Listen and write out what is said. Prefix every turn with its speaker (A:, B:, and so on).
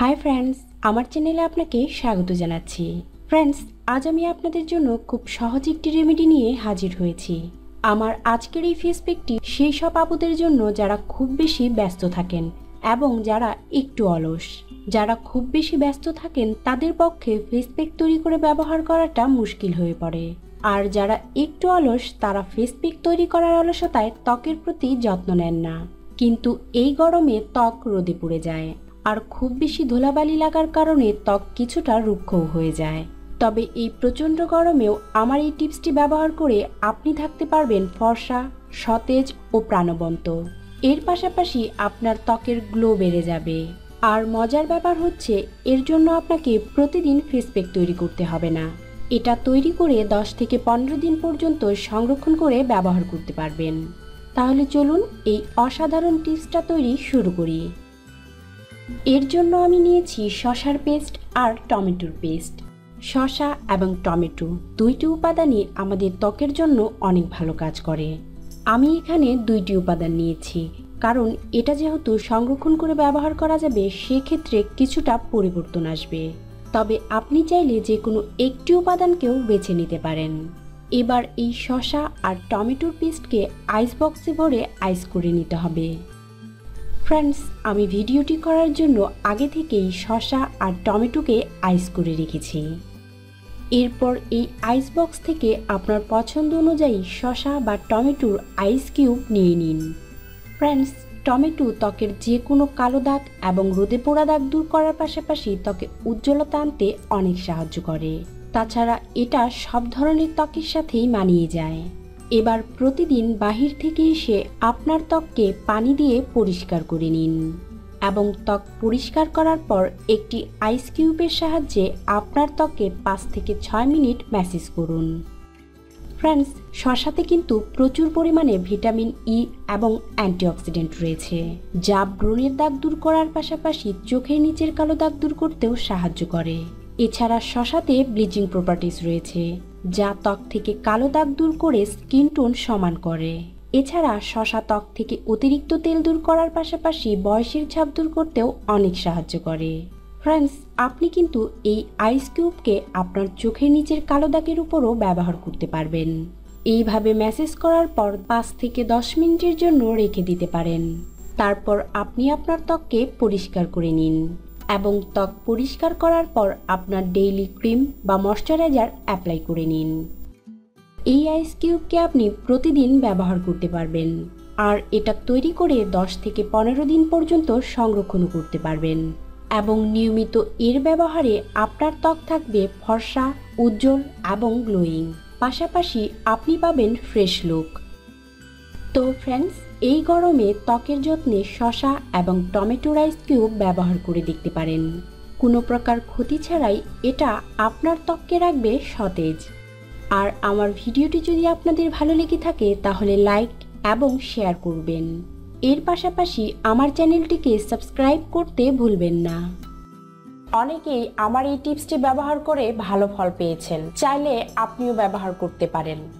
A: Hi friends, আমার চ্যানেলে আপনাকে স্বাগত জানাচ্ছি। ফ্রেন্ডস, আজ আমি আপনাদের জন্য খুব সহজ একটি রেমেডি নিয়ে হাজির হয়েছি। আমার আজকের এই ফেস প্যাকটি সেই সব আপুদের জন্য যারা খুব বেশি ব্যস্ত থাকেন এবং যারা একটু অলস। যারা খুব বেশি ব্যস্ত থাকেন, তাদের পক্ষে ফেস প্যাক তৈরি করে ব্যবহার করাটা মুশকিল হয়ে পড়ে। আর যারা একটু অলস, তারা ফেস প্যাক তৈরি করার অলসতায় ত্বকের প্রতি যত্ন নেন না। কিন্তু এই গরমে ত্বক রোদে পড়ে যায়। আর খুব বেশি ধুলাবালি লাগার কারণে ত্বক কিছুটা রুক্ষও হয়ে যায়। তবে এই প্রচণ্ড গরমেও আমার এই টিপসটি ব্যবহার করে আপনি থাকতে পারবেন ফর্সা, সতেজ ও প্রাণবন্ত। এর পাশাপাশি আপনার ত্বকের গ্লো বেড়ে যাবে। আর মজার ব্যাপার হচ্ছে, এর জন্য আপনাকে প্রতিদিন ফেস প্যাক তৈরি করতে হবে না। এটা তৈরি করে 10 থেকে পনেরো দিন পর্যন্ত সংরক্ষণ করে ব্যবহার করতে পারবেন। তাহলে চলুন এই অসাধারণ টিপসটা তৈরি শুরু করি। এর জন্য আমি নিয়েছি শশার পেস্ট আর টমেটোর পেস্ট। শশা এবং টমেটো দুইটি উপাদানই আমাদের ত্বকের জন্য অনেক ভালো কাজ করে। আমি এখানে দুইটি উপাদান নিয়েছি, কারণ এটা যেহেতু সংরক্ষণ করে ব্যবহার করা যাবে, সেক্ষেত্রে কিছুটা পরিবর্তন আসবে। তবে আপনি চাইলে যে কোনো একটি উপাদানকেও বেছে নিতে পারেন। এবার এই শশা আর টমেটোর পেস্টকে আইস বক্সে ভরে আইস করে নিতে হবে। ফ্রেন্ডস আমি ভিডিওটি করার জন্য আগে থেকেই শশা আর টমেটোকে আইস করে রেখেছি। এরপর এই আইস বক্স থেকে আপনার পছন্দ অনুযায়ী শশা বা টমেটোর আইস কিউব নিয়ে নিন। ফ্রেন্ডস টমেটো ত্বকের যে কোনো কালো দাগ এবং রোদে পোড়া দাগ দূর করার পাশাপাশি ত্বকে উজ্জ্বলতা আনতে অনেক সাহায্য করে। তাছাড়া এটা সব ধরনের ত্বকের সাথেই মানিয়ে যায়। এবার প্রতিদিন বাহির থেকে এসে আপনার ত্বককে পানি দিয়ে পরিষ্কার করে নিন এবং ত্বক পরিষ্কার করার পর একটি আইস কিউবের সাহায্যে আপনার ত্বকে পাঁচ থেকে ছয় মিনিট ম্যাসেজ করুন। ফ্রেন্ডস শশাতে কিন্তু প্রচুর পরিমাণে ভিটামিন ই এবং অ্যান্টিঅক্সিডেন্ট রয়েছে, যা ব্রণের দাগ দূর করার পাশাপাশি চোখের নিচের কালো দাগ দূর করতেও সাহায্য করে। এছাড়া শশাতে ব্লিচিং প্রপার্টিস রয়েছে যা ত্বক থেকে কালো দাগ দূর করে স্কিন টোন সমান করে। এছাড়া শশা ত্বক থেকে অতিরিক্ত তেল দূর করার পাশাপাশি বয়সের ছাপ দূর করতেও অনেক সাহায্য করে। ফ্রেন্ডস, আপনি কিন্তু এই আইস কিউবকে আপনার চোখের নিচের কালো দাগের উপরও ব্যবহার করতে পারবেন। এইভাবে ম্যাসেজ করার পর পাঁচ থেকে দশ মিনিটের জন্য রেখে দিতে পারেন। তারপর আপনি আপনার ত্বককে পরিষ্কার করে নিন। এবং ত্বক পরিষ্কার করার পর আপনার ডেইলি ক্রিম বা ময়শ্চারাইজার অ্যাপ্লাই করে নিন। এই আইস কিউবকে আপনি প্রতিদিন ব্যবহার করতে পারবেন। আর এটা তৈরি করে 10 থেকে পনেরো দিন পর্যন্ত সংরক্ষণও করতে পারবেন। এবং নিয়মিত এর ব্যবহারে আপনার ত্বক থাকবে ফর্সা, উজ্জ্বল এবং গ্লোয়িং। পাশাপাশি আপনি পাবেন ফ্রেশ লুক তো ফ্রেন্ডস এই গরমে ত্বকের যত্নে শশা এবং টমেটো রাইস কিউব ব্যবহার করে দেখতে পারেন। কোনো প্রকার ক্ষতি ছাড়াই এটা আপনার ত্বককে রাখবে সতেজ। আর আমার ভিডিওটি যদি আপনাদের ভালো লেগে থাকে, তাহলে লাইক এবং শেয়ার করবেন। এর পাশাপাশি আমার চ্যানেলটিকে সাবস্ক্রাইব করতে ভুলবেন না। অনেকেই আমার এই টিপসটি ব্যবহার করে ভালো ফল পেয়েছেন। চাইলে আপনিও ব্যবহার করতে পারেন।